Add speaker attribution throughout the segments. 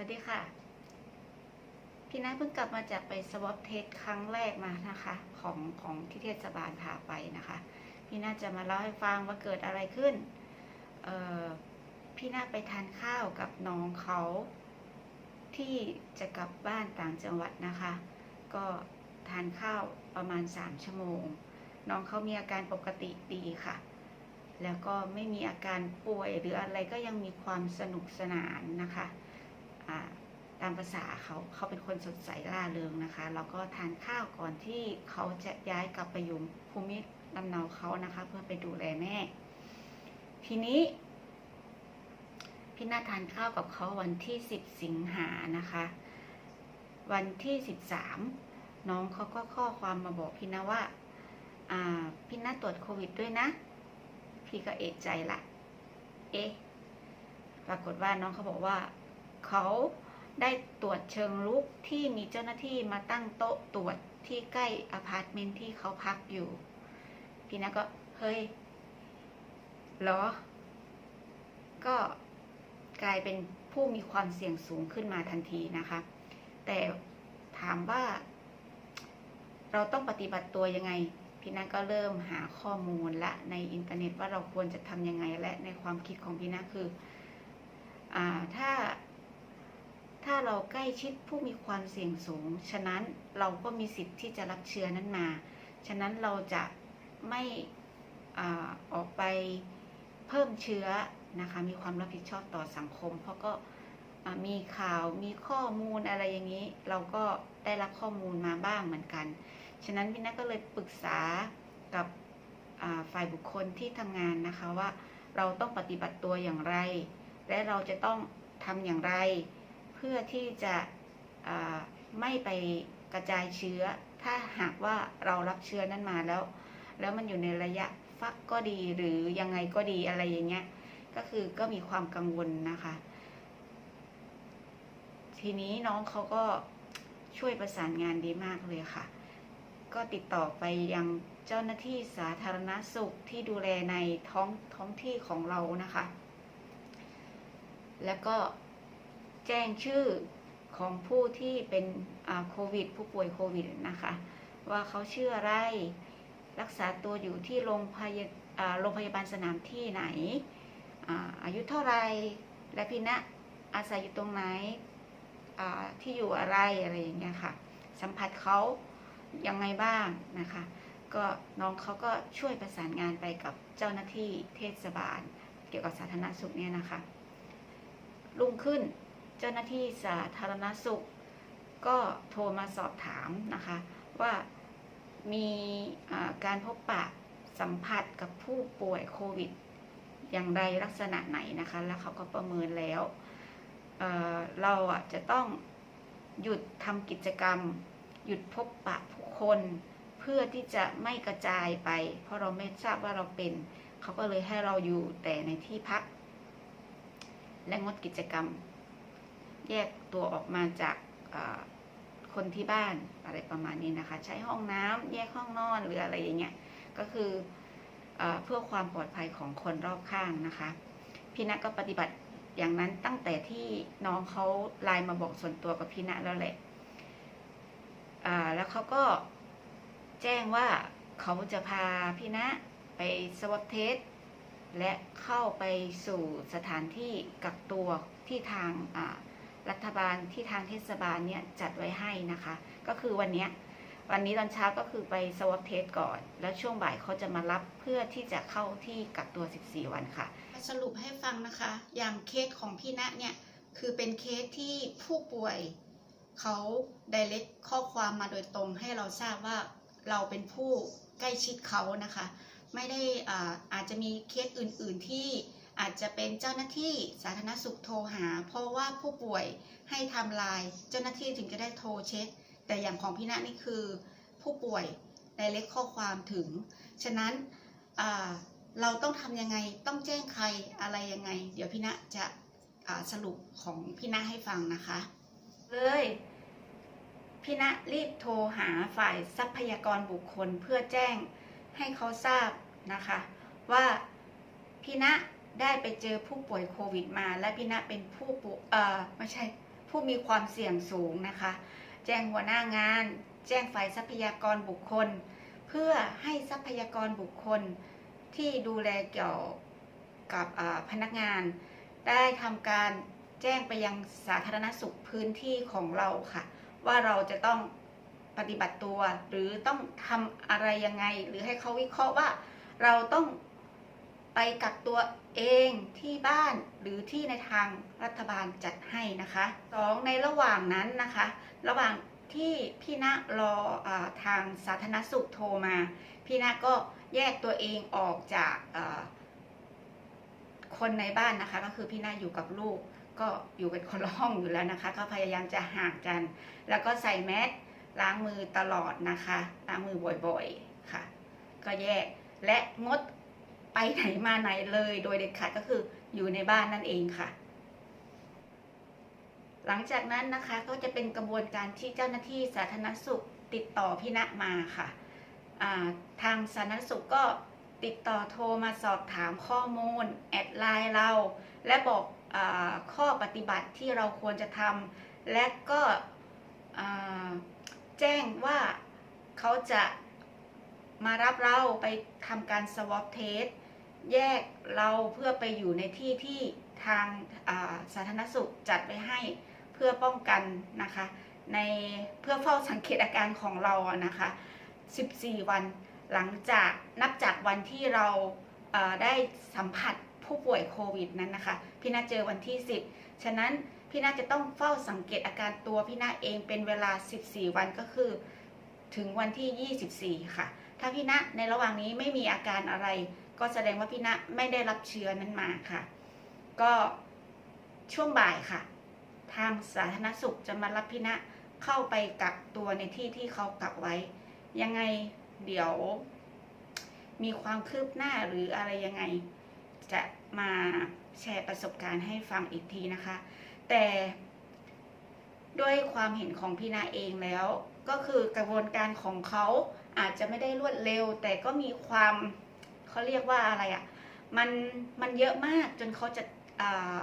Speaker 1: วัสดีค่ะ พี่นัทเพิ่งกลับมาจากไปสวอปเทสครั้งแรกมานะคะ ของของที่เทศบาลพาไปนะคะ พี่นาจะมาเล่าให้ฟังว่าเกิดอะไรขึ้น เออพี่นาไปทานข้าวกับน้องเขา ที่จะกลับบ้านต่างจังหวัดนะคะ ก็ทานข้าวประมาณ3ชั่วโมง น้องเขามีอาการปกติดีค่ะ แล้วก็ไม่มีอาการป่วยหรืออะไรก็ยังมีความสนุกสนานนะคะ ตามภาษาเขาเขาเป็นคนสดใสร่าเริงนะคะ แล้วก็ทานข้าวก่อนที่เขาจะย้ายกลับไปอยู่ภูมิลำเนาเขานะคะ เพื่อไปดูแลแม่ ทีนี้ พี่นาทานข้าวกับเขาวันที่10สิงหานะคะ วันที่13น้องเขาก็ข้อความมาบอกพี่นาว่าอ่าพี่นาตรวจโควิดด้วยนะ พี่ก็เอะใจละ เอ๊ะปรากฏว่าน้องเขาบอกว่า เขาได้ตรวจเชิงลุกที่มีเจ้าหน้าที่มาตั้งโต๊ะตรวจที่ใกล้อพาร์ตเมนต์ที่เขาพักอยู่ พี่นะก็ เฮ้ยหรอ ก็กลายเป็นผู้มีความเสี่ยงสูงขึ้นมาทันทีนะคะ แต่ถามว่า เราต้องปฏิบัติตัวยังไง พี่นาก็เริ่มหาข้อมูลละในอินเทอร์เน็ตว่าเราควรจะทำยังไงและในความคิดของพี่นาคืออ่าถ้า ถ้าเราใกล้ชิดผู้มีความเสี่ยงสูง ฉะนั้นเราก็มีสิทธิ์ที่จะรับเชื้อนั้นมา ฉะนั้นเราจะไม่อออกไปเพิ่มเชื้อนะคะ มีความรับผิดชอบต่อสังคม เพราะก็มีข่าวมีข้อมูลอะไรอย่างนี้ เราก็ได้รับข้อมูลมาบ้างเหมือนกัน ฉะนั้นพี่นัก็เลยปรึกษากับฝ่ายบุคคลที่ทำงานนะคะว่าเราต้องปฏิบัติตัวอย่างไร และเราจะต้องทำอย่างไร เพื่อที่จะไม่ไปกระจายเชื้อ ถ้าหากว่าเรารับเชื้อนั้นมาแล้ว แล้วมันอยู่ในระยะฟักก็ดีหรือยังไงก็ดีอะไรอย่างเงี้ย ก็คือก็มีความกังวลนะคะ ทีนี้น้องเขาก็ช่วยประสานงานดีมากเลยค่ะ ก็ติดต่อไปยังเจ้าหน้าที่สาธารณสุขที่ดูแลในท้องท้องที่ของเรานะคะ แล้วก็ แจ้งชื่อของผู้ที่เป็นโควิด ผู้ป่วยโควิดนะคะ ว่าเขาชื่ออะไร รักษาตัวอยู่ที่โรงพยาโรงพยาบาลสนามที่ไหน อายุเท่าไร และพี่ณอาศัยอยู่ตรงไหนที่อยู่อะไรอะไรอย่างเงี้ยค่ะ สัมผัสเขายังไงบ้างนะคะ ก็น้องเขาก็ช่วยประสานงานไปกับเจ้าหน้าที่เทศบาล เกี่ยวกับสาธารณสุขเนี่ยนะคะ รุ่งขึ้น เจ้าหน้าที่สาธารณสุข ก็โทรมาสอบถามนะคะ ว่ามีการพบปะสัมผัสกับผู้ป่วยโควิด อย่างไรลักษณะไหนนะคะ แล้วเขาก็ประเมินแล้วเเราอะจะต้องหยุดทำกิจกรรม หยุดพบปะผู้คนเพื่อที่จะไม่กระจายไป เพราะเราไม่ทราบว่าเราเป็น เขาก็เลยให้เราอยู่แต่ในที่พัก และงดกิจกรรม แยกตัวออกมาจากคนที่บ้านอะไรประมาณนี้นะคะ ใช้ห้องน้ำแยกห้องนอนหรืออะไรอย่างเงี้ยก็คือเอเพื่อความปลอดภัยของคนรอบข้างนะคะ พี่ณก็ปฏิบัติอย่างนั้นตั้งแต่ที่น้องเขาไลน์มาบอกส่วนตัวกับพี่ณแล้วแหละแล้วเขาก็แจ้งว่าเขาจะพาพี่ณไปสวอปเทสและเข้าไปสู่สถานที่กักตัวที่ทางอ่า บาลที่ทางเทศบาลเนี่ยจัดไว้ให้นะคะ ก็คือวันนี้วันนี้ตอนเช้าก็คือไปสวอปเทสก่อน แล้วช่วงบ่ายเขาจะมารับเพื่อที่จะเข้าที่กักตัว 14 วันค่ะ สรุปให้ฟังนะคะ อย่างเคสของพี่ณเนี่ย คือเป็นเคสที่ผู้ป่วยเขาไดเ c กข้อความมาโดยตรงให้เราทราบว่าเราเป็นผู้ใกล้ชิดเขานะคะ ไม่ได้อ่าอาจจะมีเคสอื่นๆที่ อาจจะเป็นเจ้าหน้าที่สาธารณสุขโทรหา เพราะว่าผู้ป่วยให้ทำลายเจ้าหน้าที่ถึงจะได้โทรเช็ค แต่อย่างของพี่ณนี่คือ ผู้ป่วยไดเ c กข้อความถึง ฉะนั้นเราต้องทำยังไงต้องแจ้งใครอะไรยังไง เดี๋ยวพี่ณจะสรุปของพี่ณให้ฟังนะคะ เลยพี่ณรีบโทรหาฝ่ายทรัพยากรบุคคลเพื่อแจ้งให้เขาทราบนะคะ ว่าพี่ณ ได้ไปเจอผู้ป่วยโควิดมา และพี่ณเป็นผู้ป่วยเออไม่ใช่ผู้มีความเสี่ยงสูงนะคะ แจ้งหัวหน้างาน แจ้งฝ่ายทรัพยากรบุคคล เพื่อให้ทรัพยากรบุคคลที่ดูแลเกี่ยวกับพนักงาน ได้ทำการแจ้งไปยังสาธารณสุขพื้นที่ของเราค่ะ ว่าเราจะต้องปฏิบัติตัว หรือต้องทำอะไรยังไง หรือให้เขาวิเคราะห์ว่าเราต้องไปกักตัว เองที่บ้านหรือที่ในทางรัฐบาลจัดให้นะคะสองในระหว่างนั้นนะคะ ระหว่างที่พี่ณรออทางสาธารณสุขโทรมา พี่ณก็แยกตัวเองออกจากคนในบ้านนะคะ ก็คือพี่ณอยู่กับลูกก็อยู่เป็นคนละห้องอยู่แล้วนะคะ ก็พยายามจะห่างกัน แล้วก็ใส่แมสล้างมือตลอดนะคะ ล้างมือบ่อยๆค่ะ ก็แยกและงด ไปไหนมาไหนเลย โดยเด็ดขาดก็คืออยู่ในบ้านนั่นเองค่ะ หลังจากนั้นนะคะก็จะเป็นกระบวนการที่เจ้าหน้าที่สาธารณสุขติดต่อพี่ณมาค่ะาทางสาธารณสุขก็ติดต่อโทรมาสอบถามข้อมูล แอดไลน์เรา และบอกอข้อปฏิบัติที่เราควรจะทำและก็แจ้งว่าเขาจะมารับเราไปทำการ swab test แยกเราเพื่อไปอยู่ในที่ที่ทางาสาธารณสุขจัดไว้ให้เพื่อป้องกันนะคะ ในเพื่อเฝ้าสังเกตอาการของเราอะนะคะ 14 วันหลังจากนับจากวันที่เราเอ่อได้สัมผัสผู้ป่วยโควิดนั้นนะคะ พี่นาเจอวันที่ 10 ฉะนั้นพี่นาจะต้องเฝ้าสังเกตอาการตัวพี่นาเองเป็นเวลา 14 วันก็คือถึงวันที่ 24 ค่ะ ถ้าพี่ณในระหว่างนี้ไม่มีอาการอะไร ก็แสดงว่าพี่ณไม่ได้รับเชื้อนั้นมาค่ะ ก็ช่วงบ่ายค่ะ ทางสาธารณสุขจะมารับพี่ณเข้าไปกักตัวในที่ที่เขากักไว้ ยังไงเดี๋ยว มีความคืบหน้าหรืออะไรยังไง จะมาแชร์ประสบการณ์ให้ฟังอีกทีนะคะ แต่ด้วยความเห็นของพี่นาเองแล้ว ก็คือกระบวนการของเขาอาจจะไม่ได้รวดเร็ว แต่ก็มีความ เขาเรียกว่าอะไรอะ่ะมันมันเยอะมากจนเขาจะา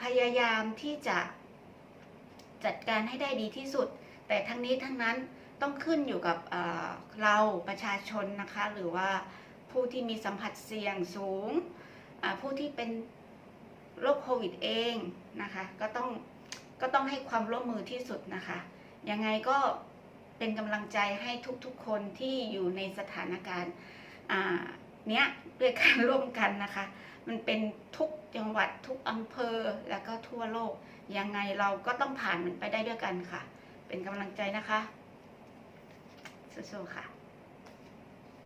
Speaker 1: พยายามที่จะจัดการให้ได้ดีที่สุด แต่ทั้งนี้ทั้งนั้นต้องขึ้นอยู่กับเราประชาชนนะคะ หรือว่าผู้ที่มีสัมผัสเสี่ยงสูง ผู้ที่เป็นโรคโควิดเองนะคะ ก็ต้องก็ต้องให้ความร่วมมือที่สุดนะคะ ยังไงก็เป็นกำลังใจให้ทุกๆคนที่อยู่ในสถานการณ์ เนี้ยด้วยการร่วมกันนะคะ มันเป็นทุกจังหวัดทุกอำเภอแล้วก็ทั่วโลก ยังไงเราก็ต้องผ่านมันไปได้ด้วยกันค่ะ เป็นกำลังใจนะคะสู้ๆค่ะ